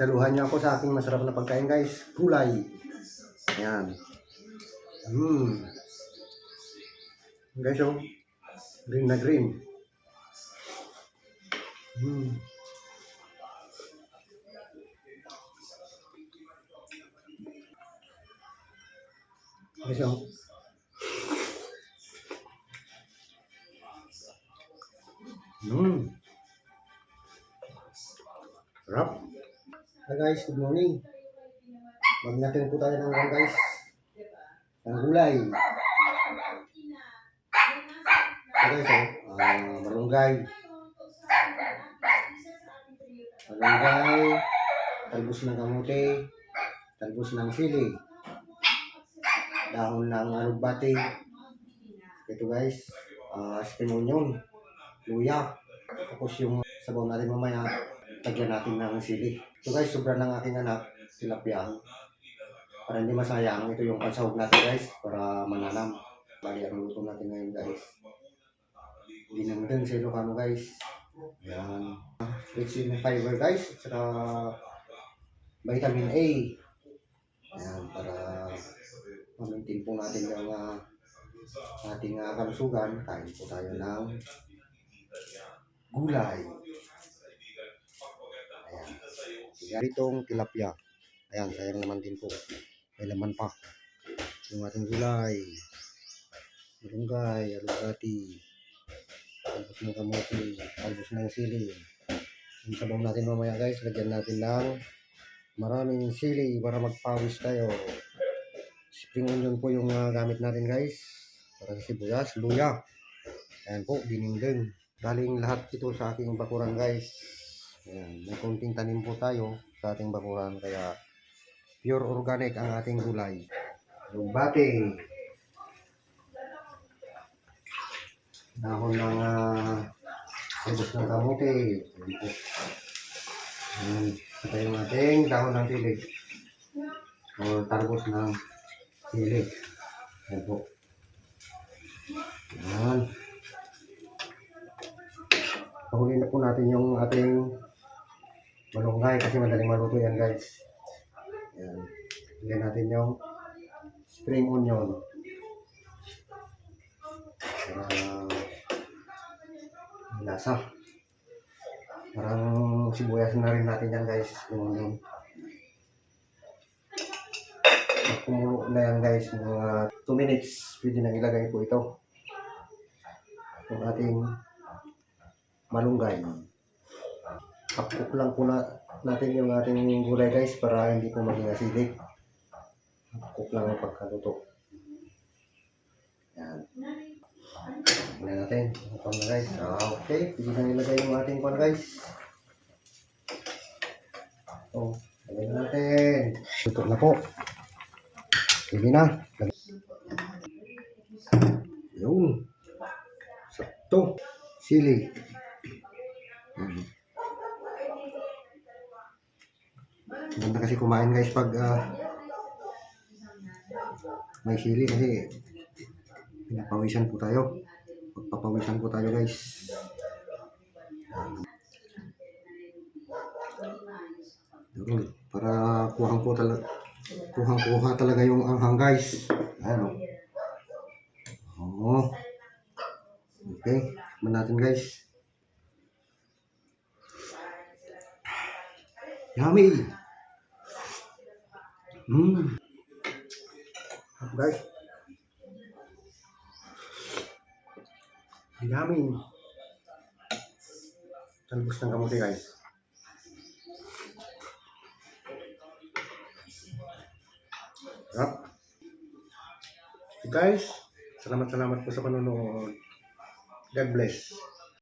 Saluhan niyo ako sa aking masarap na pagkain guys. Gulay. Ayan. Hmm. Guys, oh. Green na green. Hmm. Guys, oh. Hmm. Sarap. Hi guys, good morning. Magnatin po tayo ng guys. Ng gulay. Ito guys, oh. Ah, malunggay. Malunggay. Talbos ng kamote. Talbos ng sili. Dahon ng alugbati. Ito guys. Ah, spring onion. Luya. Tapos yung sabaw natin mamaya. Tagyan natin ng sili. Ito guys, sobra ng aking anak. Tilapia. Para hindi masayang, ito yung pansahog natin guys. Para mananam. Bali, ang luto natin ngayon guys. Dinamdan sa Ilocano guys. Yan. Rich in fiber guys. At saka vitamin A. Yan, para ma-maintain po natin yung ah, ating uh, kalusugan. Kain po tayo ng gulay. Ayan. Itong tilapia. Ayan, sayang naman din po. May laman pa. Yung ating gulay. Malunggay, alugati. Talbos ng kamote. Talbos ng sili. Yung sabaw natin mamaya guys, lagyan natin ng maraming sili para magpawis tayo. Spring onion po yung ah, gamit natin guys. Para sa sibuyas, luya. Ayan po, dininding. Galing lahat ito sa aking bakuran guys. Ayan, may konting tanim po tayo sa ating bakuran kaya pure organic ang ating gulay. Yung bate. Dahon ng uh, sabos ng kamote. Ayan ito yung ating dahon ng sili. O tarbos ng sili. Ayan po. Ayan. Pahuli na po natin yung ating malunggay kasi madaling maluto yan guys. Ayan. Lagyan natin yung spring onion. Para lasa. Parang sibuyas na rin natin yan guys. Spring onion. Kumulo na yan guys, mga 2 minutes, pwede nang ilagay po ito. Yung ating malunggay. Kapok lang po na, natin yung ating gulay guys para hindi po maging acidic. Kapok lang ang pagkaluto. Yan. Tingnan natin. Ito na guys. Ah, okay. Pwede na nilagay yung ating pan guys. Oh, lagay na natin. Luto na po. Pwede na. Yun. Sakto. Sili. Mm. Maganda kasi kumain guys pag ah, may sili kasi pinapawisan po tayo. Pagpapawisan po tayo guys. Yun, para kuhang po talaga kuhang kuha talaga yung anghang guys. Ano? Oo. Okay, man natin guys. Yummy! Mmm! Guys. Yummy! Talbos ng kamote guys. So guys, salamat salamat po sa panonood. God bless.